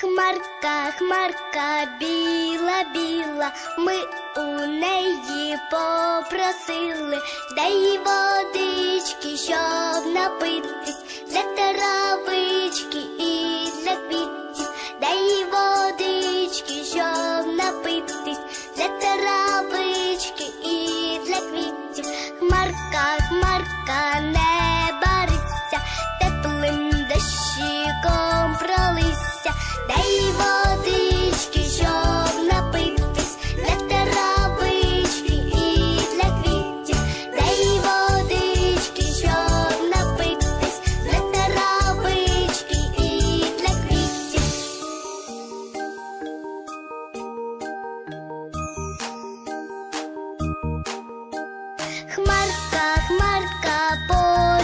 Хмарка, хмарка біла, біла, ми у неї попросили, дай.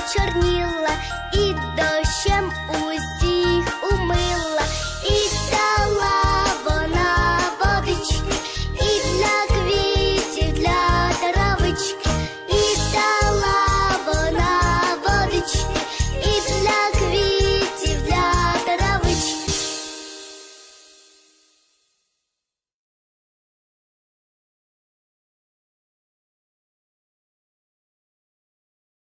почорніла.